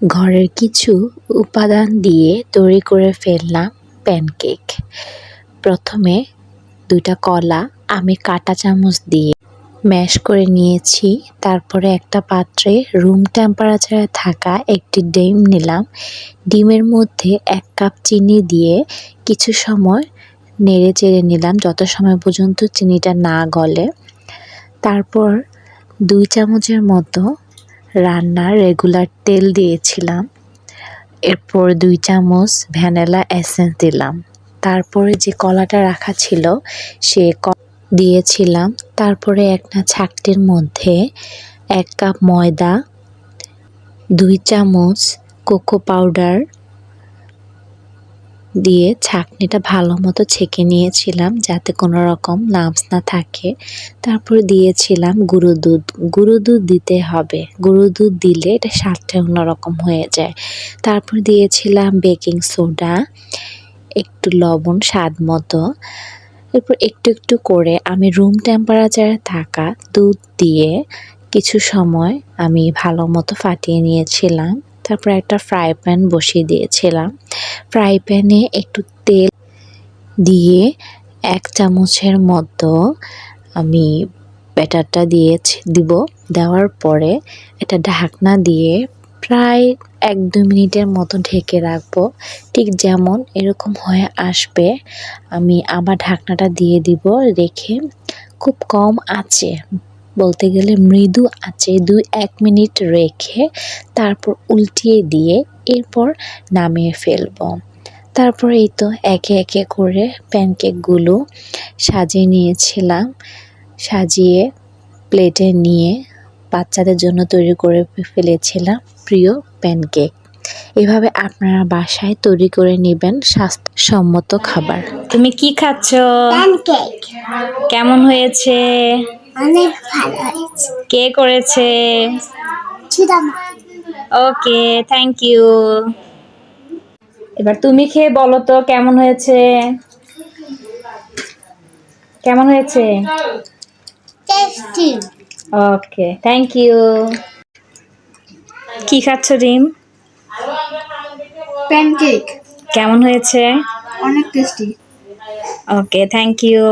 ঘরের কিছু উপাদান দিয়ে তৈরি করে ফেললাম প্যানকেক। প্রথমে দুইটা কলা আমি কাঁটা চামচ দিয়ে ম্যাশ করে নিয়েছি। তারপরে একটা পাত্রে রুম টেম্পারেচারে থাকা একটি ডিম নিলাম। ডিমের মধ্যে এক কাপ চিনি দিয়ে কিছু সময় নেড়ে চেড়ে নিলাম, যত সময় পর্যন্ত চিনিটা না গলে। তারপর দুই চামচের মতো রান্নার রেগুলার তেল দিয়েছিলাম। এরপর দুই চামচ ভ্যানিলা এসেন্স দিলাম। তারপরে যে কলাটা রাখা ছিল, সে ক দিয়েছিলাম। তারপরে একটা ছাকটির মধ্যে এক কাপ ময়দা, দুই চামচ কোকো পাউডার দিয়ে ছাঁকনিটা ভালো মতো ছেঁকে নিয়েছিলাম যাতে কোনো রকম লাম্পস না থাকে। তারপর দিয়েছিলাম গুঁড়ো দুধ। গুঁড়ো দুধ দিতে হবে। গুঁড়ো দুধ দিলে এটা স্বাদটা অন্যরকম হয়ে যায়। তারপর দিয়েছিলাম বেকিং সোডা, একটু লবণ স্বাদ মতো। এরপর একটু একটু করে আমি রুম টেম্পারেচারে থাকা দুধ দিয়ে কিছু সময় আমি ভালো মতো ফাটিয়ে নিয়েছিলাম। তারপর একটা ফ্রাই প্যান বসিয়ে দিয়েছিলাম। ফ্রাই প্যানে একটু তেল দিয়ে এক চামচের মতো আমি ব্যাটারটা দিয়েছি দিব। দেওয়ার পরে এটা ঢাকনা দিয়ে প্রায় এক দু মিনিটের মতো ঢেকে রাখব। ঠিক যেমন এরকম হয়ে আসবে। আমি আবার ঢাকনাটা দিয়ে দিব রেখে। খুব কম আছে। বলতে গেলে মৃদু আছে দুই এক মিনিট রেখে তারপর উল্টিয়ে দিয়ে এরপর নামিয়ে ফেলব। তারপর এই তো একে একে করে প্যানকেকগুলো সাজিয়ে নিয়েছিলাম। সাজিয়ে প্লেটে নিয়ে বাচ্চাদের জন্য তৈরি করে ফেলেছিলাম প্রিয় প্যানকেক। এভাবে আপনারা বাসায় তৈরি করে নেবেন স্বাস্থ্যসম্মত খাবার। তুমি কি খাচ্ছ? কেমন হয়েছে? অনেক ভালো হয়েছে কে করেছে? ওকে থ্যাংক ইউ এবার তুমি খেয়ে বলো তো কেমন হয়েছে? কেমন হয়েছে? টেস্টি ওকে থ্যাংক ইউ কি খাচ্ছ ডিম প্যানকেক কেমন হয়েছে? অনেক টেস্টি ওকে থ্যাংক ইউ